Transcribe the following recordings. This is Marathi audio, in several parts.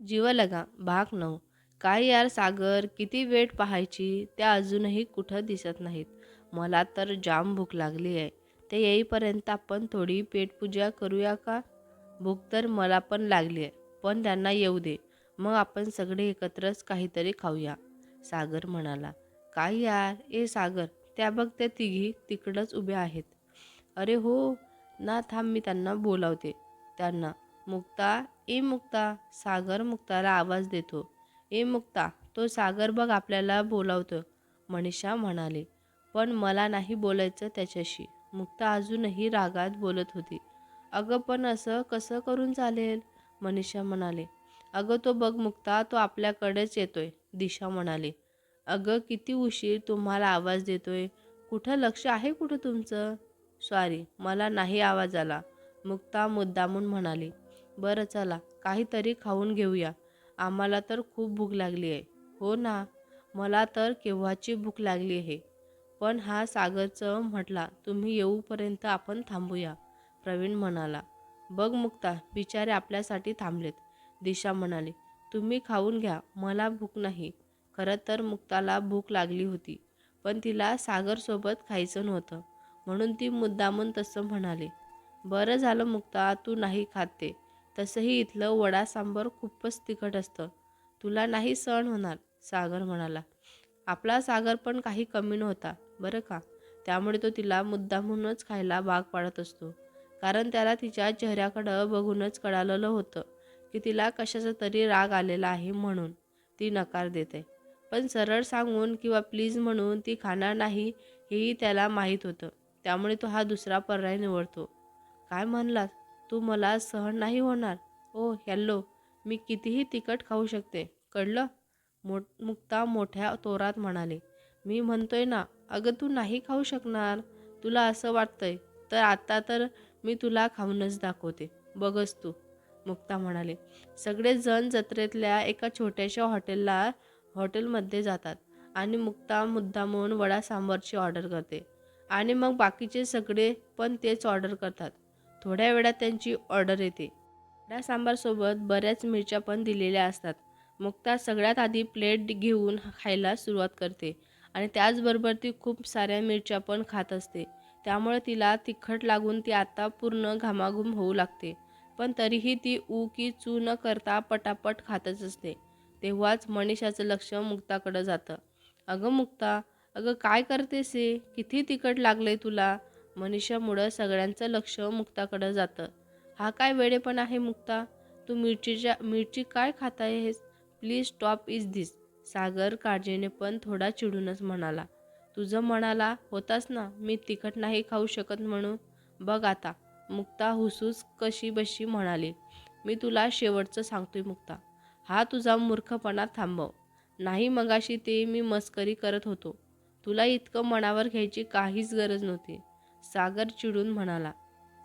जीवलगा भाग नऊ काय यार सागर किती वेळ पाहायची त्या अजूनही कुठं दिसत नाहीत. मला तर जाम भूक लागली आहे. ते येईपर्यंत आपण थोडी पेटपूजा करूया का? भूक तर मला पण लागली आहे पण त्यांना येऊ दे. मग आपण सगळे एकत्रच काहीतरी खाऊया. सागर म्हणाला. काय यार? ए सागर त्या बघ त्या तिघी तिकडंच उभ्या आहेत. अरे हो ना थांब मी त्यांना बोलावते. त्यांना मुक्ता ए मुक्ता सागर मुक्ताला आवाज देतो. ए मुक्ता तो सागर बघ आपल्याला बोलावतो. मनीषा म्हणाले पण मला नाही बोलायचं त्याच्याशी. मुक्ता अजूनही रागात बोलत होती. अगं पण असं कसं करून चालेल? मनीषा म्हणाले. अगं तो बघ मुक्ता तो आपल्याकडेच येतोय दिशा म्हणाली. अगं किती उशीर तुम्हाला आवाज देतोय. कुठं लक्ष आहे कुठं तुमचं? सॉरी मला नाही आवाज आला मुक्ता मुद्दामून म्हणाली. बरं चला काहीतरी खाऊन घेऊया. आम्हाला तर खूप भूक लागली आहे. हो ना? मला तर केव्हाची भूक लागली आहे? पण हा सागरचं म्हटला तुम्ही येऊपर्यंत आपण थांबूया प्रवीण म्हणाला. बघ मुक्ता बिचारे आपल्यासाठी थांबलेत दिशा म्हणाली. तुम्ही खाऊन घ्या मला भूक नाही. खरं तर मुक्ताला भूक लागली होती पण तिला सागरसोबत खायचं नव्हतं. म्हणून ती मुद्दामून तसं म्हणाले. बरं झालं मुक्ता तू नाही खाते तसंही इथलं वडा सांबर खूपच तिखट असतं. तुला नाही सण होणार सागर म्हणाला. आपला सागर पण काही कमी नव्हता बरं का? त्यामुळे तो तिला मुद्दामहूनच खायला भाग पाडत असतो. कारण त्याला तिच्या चेहऱ्याकडं बघूनच कळालेलं होतं की तिला कशाचा तरी राग आलेला आहे म्हणून ती नकार देते. पण सरळ सांगून किंवा प्लीज म्हणून ती खाणार नाही हेही त्याला माहीत होतं. त्यामुळे तो हा दुसरा पर्याय निवडतो. काय म्हणलात तू मला सहन नाही होणार. ओ हॅलो मी कितीही तिखट खाऊ शकते. कळलं? मो मुक्ता मोठ्या तोरात म्हणाले. मी म्हणतोय ना अगं तू नाही खाऊ शकणार. तुला असं वाटतंय तर आत्ता तर मी तुला खाऊनच दाखवते. बघच तू मुक्ता म्हणाले. सगळे जण जत्रेतल्या एका छोट्याशा हॉटेलला हॉटेलमध्ये जातात आणि मुक्ता मुद्दामहून वडा सांबारची ऑर्डर करते. आणि मग बाकीचे सगळे पण तेच ऑर्डर करतात. थोड्या वेळात त्यांची ऑर्डर येते. वडा सांबारसोबत बऱ्याच मिरच्या पण दिलेल्या असतात. मुक्ता सगळ्यात आधी प्लेट घेऊन खायला सुरुवात करते आणि त्याचबरोबर ती खूप साऱ्या मिरच्या पण खात असते. त्यामुळे तिला तिखट लागून ती आता पूर्ण घामाघूम होऊ लागते. पण तरीही ती ऊ की चू न करता पटापट खातच असते. तेव्हाच मनीषाचं लक्ष मुक्ताकडं जातं. अगं मुक्ता अगं काय करतेस हे? किती तिखट लागलंय तुला? मनीषामुळं सगळ्यांचं लक्ष मुक्ताकडं जातं. हा काय वेळेपण आहे मुक्ता? तू मिरचीच्या मिरची काय खात आहेस please stop is this. Sagar काळजीने पण थोडा चिडूनच म्हणाला. तुझं म्हणाला होतास ना? मी तिखट नाही खाऊ शकत म्हणून. बघ आता. मुक्ता हुसूस कशी बशी म्हणाली. मी तुला शेवटचं सांगतोय मुक्ता. हा तुझा मूर्खपणा थांबव. नाही मगाशी ते मी मस्करी करत होतो. तुला इतकं मनावर घ्यायची काहीच गरज नव्हती. सागर चिडून म्हणाला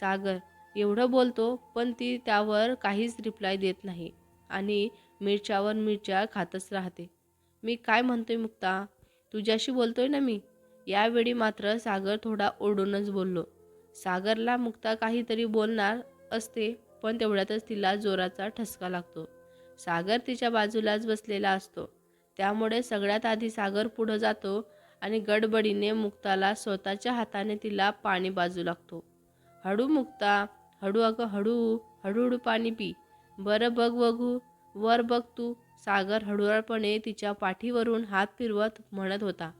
सागर एवढं बोलतो पण ती त्यावर काहीच रिप्लाय देत नाही आणि मिरच्यावर मिरच्या खातच राहते. मी काय म्हणतोय मुक्ता? तुझ्याशी बोलतोय ना मी? यावेळी मात्र सागर थोडा ओढूनच बोललो. सागरला मुक्ता काहीतरी बोलणार असते पण तेवढ्यातच तिला जोराचा ठसका लागतो. सागर तिच्या बाजूलाच बसलेला असतो. त्यामुळे सगळ्यात आधी सागर पुढं जातो आणि गडबडीने मुक्ताला स्वतःच्या हाताने तिला पाणी बाजू लागतो. हळू मुक्ता हळू अगं हळू हळूहळू पाणी पी. बरं बघ बघू वर बघ तू. सागर हळूहळपणे तिच्या पाठीवरून हात फिरवत म्हणत होता.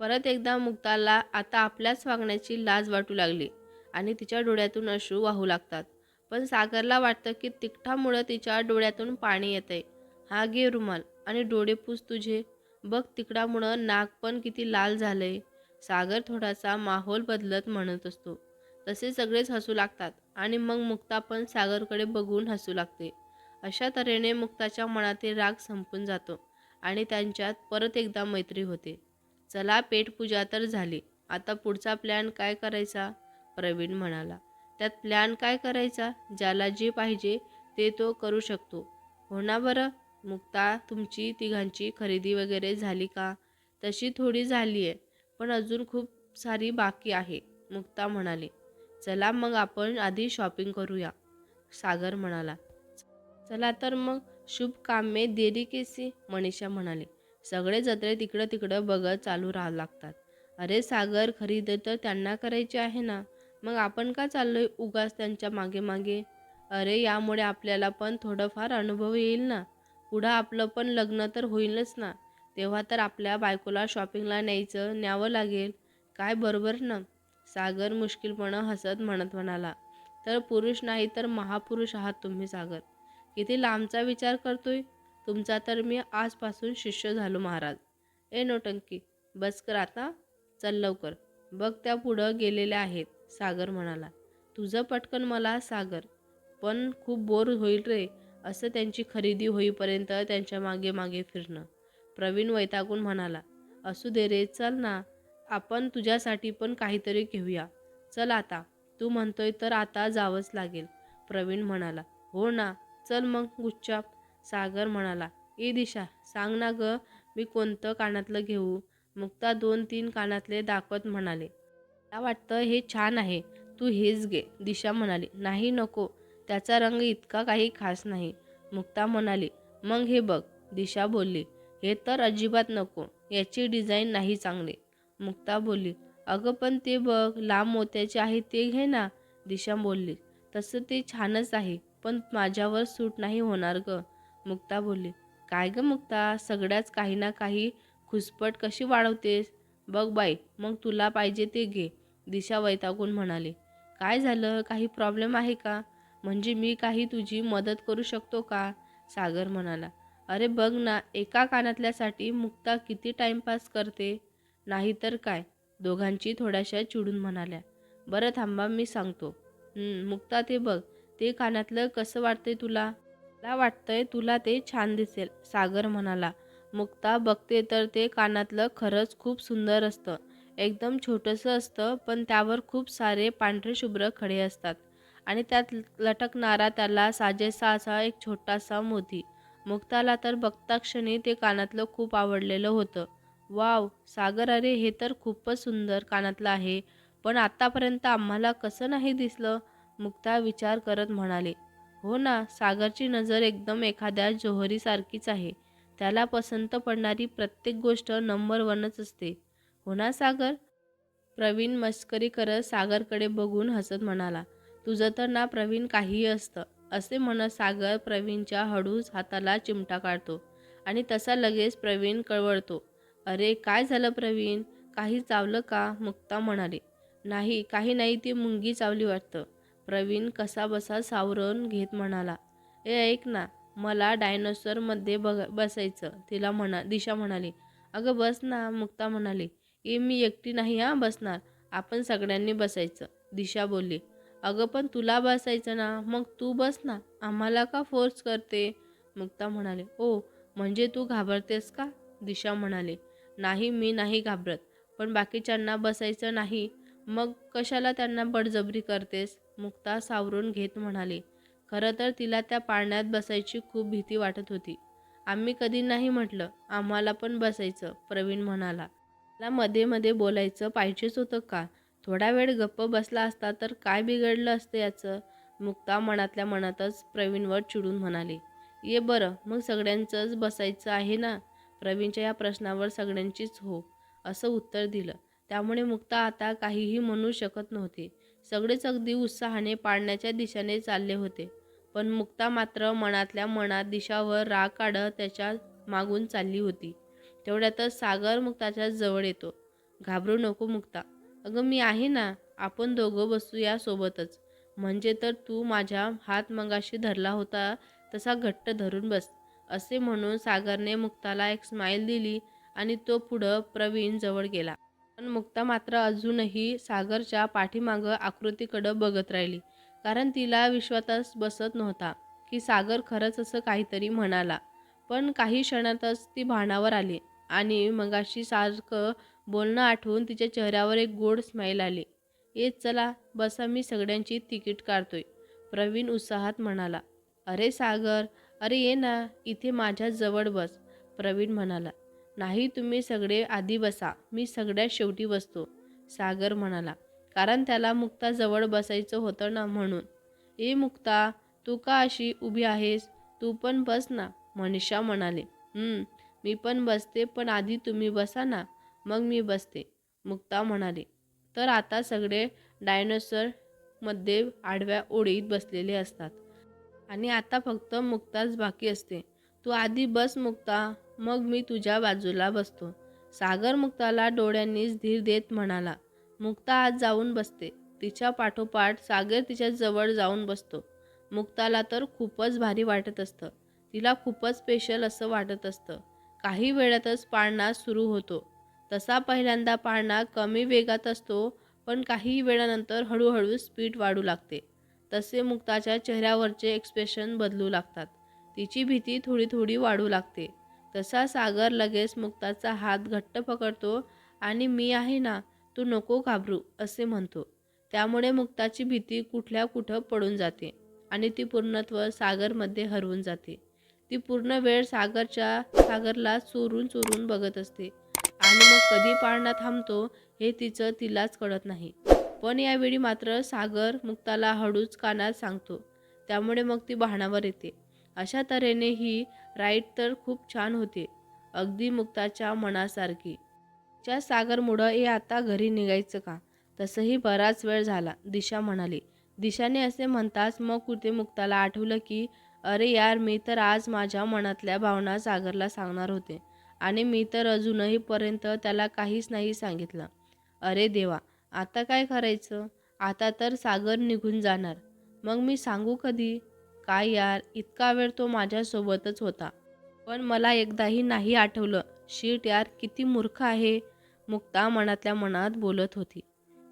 परत एकदा मुक्ताला आता आपल्याच वागण्याची लाज वाटू लागली आणि तिच्या डोळ्यातून अश्रू वाहू लागतात. पण सागरला वाटतं की तिखटामुळं तिच्या डोळ्यातून पाणी येतंय. हा घे रुमाल आणि डोळे पूस तुझे. बघ तिकडामुळं नाक पण किती लाल झालंय. सागर थोडासा माहोल बदलत म्हणत असतो. तसे सगळेच हसू लागतात आणि मग मुक्ता पण सागरकडे बघून हसू लागते. अशा तऱ्हेने मुक्ताच्या मनातील राग संपून जातो आणि त्यांच्यात परत एकदा मैत्री होते. चला पेटपूजा तर झाली. आता पुढचा प्लॅन काय करायचा? प्रवीण म्हणाला. त्यात प्लॅन काय करायचा? ज्याला जे पाहिजे ते तो करू शकतो. हो ना बरं? मुक्ता तुमची तिघांची खरेदी वगैरे झाली का? तशी थोडी झाली आहे पण अजून खूप सारी बाकी आहे मुक्ता म्हणाली. चला मग आपण आधी शॉपिंग करूया सागर म्हणाला. चला तर मग शुभ कामे देरी केसी मनीषा म्हणाली. सगळे जत्रे तिकडं तिकडं बघत चालू राहा लागतात. अरे सागर खरेदी तर त्यांना करायची आहे ना? मग आपण का चाललोय उगाच त्यांच्या मागे मागे? अरे यामुळे आपल्याला पण थोडंफार अनुभव येईल ना? पुढं आपलं पण लग्न तर होईलच ना. तेव्हा तर आपल्या बायकोला शॉपिंगला न्यायचं न्यावं लागेल. काय बरोबर ना? सागर मुश्किलपणं हसत म्हणत म्हणाला. तर पुरुष नाही तर महापुरुष आहात तुम्ही सागर. किती लांबचा विचार करतोय? तुमचा तर मी आजपासून शिष्य झालो महाराज. ए नोटंकी बस कर आता. चल लवकर. बघ त्या पुढं गेलेल्या आहेत सागर म्हणाला. तुझं पटकन मला सागर. पण खूप बोर होईल रे. असं त्यांची खरेदी होईपर्यंत त्यांच्या मागे मागे फिरणं. प्रवीण वैतागून म्हणाला असू दे रे चल ना. आपण तुझ्यासाठी पण काहीतरी घेऊया. चल आता. तू म्हणतोय तर आता जावंच लागेल. प्रवीण म्हणाला हो ना. चल मग गुच्चाप सागर म्हणाला ए दिशा सांग ना ग मी कोणतं कानातलं घेऊ? मुक्ता दोन तीन कानातले दाखवत म्हणाले मला वाटतं हे छान आहे. तू हेच घे. दिशा म्हणाली नाही नको. त्याचा रंग इतका काही खास नाही. मुक्ता म्हणाली मग हे बघ दिशा बोलली हे तर अजिबात नको याची डिझाईन नाही चांगली. मुक्ता बोलली अगं पण ते बघ लांब मोत्याचे आहे ते घे ना. दिशा बोलली तसं ते छानच आहे पण माझ्यावर सूट नाही होणार ग. मुक्ता बोलली काय ग मुक्ता सगळ्याच काही ना काही खुसपट कशी वाढवतेस? बघ बाई मग तुला पाहिजे ते घे. दिशा वैतागून म्हणाली काय झालं काही प्रॉब्लेम आहे का? म्हणजे मी काही तुझी मदत करू शकतो का? सागर म्हणाला. अरे बघ ना एका कानातल्यासाठी मुक्ता किती टाइमपास करते? नाहीतर काय? दोघांची थोड्याशा चिडून म्हणाल्या. बरं थांबा मी सांगतो. मुक्ता ते बघ. ते कानातलं कसं वाटतंय तुला? मला वाटतंय तुला ते छान दिसेल सागर म्हणाला. मुक्ता बघते तर ते कानातलं खरंच खूप सुंदर असतं. एकदम छोटंसं असतं पण त्यावर खूप सारे पांढरे शुभ्र खडे असतात. आणि त्यात लटकणारा त्याला साजेसा असा एक छोटासा मोती. मुक्ताला तर बघता क्षणी ते कानातलं खूप आवडलेलं होतं. वाव सागर अरे हे तर खूपच सुंदर कानातलं आहे. पण आतापर्यंत आम्हाला कसं नाही दिसलं? मुक्ता विचार करत म्हणाले. हो ना सागरची नजर एकदम एखाद्या जोहरीसारखीच आहे. त्याला पसंत पडणारी प्रत्येक गोष्ट नंबर वनच असते. हो ना सागर? प्रवीण मस्करी करत सागरकडे बघून हसत म्हणाला. तुझं तर ना प्रवीण काहीही असतं. असे म्हणत सागर प्रवीणच्या हळूच हाताला चिमटा काढतो आणि तसा लगेच प्रवीण कळवळतो. अरे काय झालं प्रवीण? काही चावलं का? मुक्ता म्हणाली. नाही काही नाही ती मुंगी चावली वाटतं. प्रवीण कसा बसा सावरून घेत म्हणाला. ए ऐक ना मला डायनोसरमध्ये बघ बसायचं. तिला म्हणा दिशा म्हणाली. अगं बस ना मुक्ता म्हणाली. ए मी एकटी नाही हां बसणार. आपण सगळ्यांनी बसायचं. दिशा बोलली. अगं पण तुला बसायचं ना. मग तू बस ना. आम्हाला का फोर्स करते? मुक्ता म्हणाले ओ म्हणजे तू घाबरतेस का? दिशा म्हणाले नाही मी नाही घाबरत. पण बाकीच्यांना बसायचं नाही. मग कशाला त्यांना बडजबरी करतेस? मुक्ता सावरून घेत म्हणाले खरं तर तिला त्या पाळण्यात बसायची खूप भीती वाटत होती. आम्ही कधी नाही म्हटलं आम्हाला पण बसायचं प्रवीण म्हणाला. मला मध्ये मध्ये बोलायचं पाहिजेच होतं का? थोडा वेळ गप्प बसला असता तर काय बिघडलं असतं याचं? मुक्ता मनातल्या मनातच प्रवीणवर चिडून म्हणाली ये बरं मग सगळ्यांचंच बसायचं आहे ना? प्रवीणच्या या प्रश्नावर सगळ्यांचीच हो असं उत्तर दिलं. त्यामुळे मुक्ता आता काहीही म्हणू शकत नव्हती. सगळेच अगदी उत्साहाने पाळण्याच्या दिशेने चालले होते. पण मुक्ता मात्र मनातल्या मनात दिशावर राग काढत त्याच्या मागून चालली होती. तेवढ्यातच सागर मुक्ताच्या जवळ येतो. घाबरू नको मुक्ता अगं मी आहे ना आपण दोघं बसूया सोबतच म्हणजे तर तू माझ्या हात मगाशी धरला होता तसा घट्ट धरून बस. असे म्हणून सागरने मुक्ताला एक स्माईल दिली आणि तो पुढं प्रवीण जवळ गेला. पण मुक्ता मात्र अजूनही सागरच्या पाठीमागं आकृतीकडं बघत राहिली. कारण तिला विश्वातच बसत नव्हता की सागर खरंच असं काहीतरी म्हणाला. पण काही क्षणातच ती भानावर आली. आणि मगाशी सारखं बोलणं आठवून तिच्या चेहऱ्यावर एक गोड स्माईल आली. येत चला बसा मी सगळ्यांची तिकीट काढतोय. प्रवीण उत्साहात म्हणाला. अरे सागर अरे ये ना इथे माझ्या जवळ बस. प्रवीण म्हणाला. नाही तुम्ही सगळे आधी बसा मी सगळ्यात शेवटी बसतो. सागर म्हणाला. कारण त्याला मुक्ता जवळ बसायचं होतं ना म्हणून. ए मुक्ता तू का अशी उभी आहेस? तू पण बस ना मनीषा म्हणाले. मी पण बसते पण आधी तुम्ही बसा ना. मग मी बसते मुक्ता म्हणाले. तर आता सगळे डायनोसरमध्ये आडव्या ओळीत बसलेले असतात. आणि आता फक्त मुक्ताच बाकी असते. तू आधी बस मुक्ता मग मी तुझ्या बाजूला बसतो. सागर मुक्ताला डोळ्यांनीच धीर देत म्हणाला. मुक्ता आज जाऊन बसते. तिच्या पाठोपाठ सागर तिच्या जवळ जाऊन बसतो. मुक्ताला तर खूपच भारी वाटत असतं. तिला खूपच स्पेशल असं वाटत असतं. काही वेळातच पाळणा सुरू होतो. तसा पहिल्यांदा पाळणा कमी वेगात असतो पण काही वेळानंतर हळूहळू स्पीड वाढू लागते. तसे मुक्ताच्या चेहऱ्यावरचे एक्सप्रेशन बदलू लागतात. तिची भीती थोडी थोडी वाढू लागते. तसा सागर लगेच मुक्ताचा हात घट्ट पकडतो आणि मी आहे ना तू नको घाबरू असे म्हणतो. त्यामुळे मुक्ताची भीती कुठल्या कुठं पडून जाते आणि ती पूर्णत्व सागरमध्ये हरवून जाते. ती पूर्ण वेळ सागरच्या सागरला चोरून चोरून बघत असते. आणि मग कधी पाळणा थांबतो हे तिचं तिलाच कळत नाही. पण यावेळी मात्र सागर मुक्ताला हळूच कानात सांगतो. त्यामुळे मग ती भानावर येते. अशा तऱ्हेने ही राईड तर खूप छान होते अगदी मुक्ताच्या मनासारखी. च्या सागरमुळं हे आता घरी निघायचं का? तसंही बराच वेळ झाला दिशा म्हणाली. दिशाने असे म्हणताच मग कुठे मुक्ताला आठवलं की अरे यार मी तर आज माझ्या मनातल्या भावना सागरला सांगणार होते आणि मी तर अजूनही पर्यंत त्याला काहीच नाही सांगितलं. अरे देवा आता काय करायचं? आता तर सागर निघून जाणार. मग मी सांगू कधी? काय यार इतका वेळ तो माझ्यासोबतच होता. पण मला एकदाही नाही आठवलं. शीट यार किती मूर्ख आहे. मुक्ता मनातल्या मनात बोलत होती.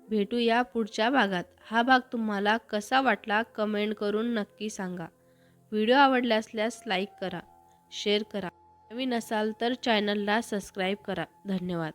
भेटूया पुढच्या भागात. हा भाग तुम्हाला कसा वाटला कमेंट करून नक्की सांगा. व्हिडिओ आवडला असल्यास लाईक करा शेअर करा. नवीन असाल तर चॅनलला सबस्क्राईब करा. धन्यवाद.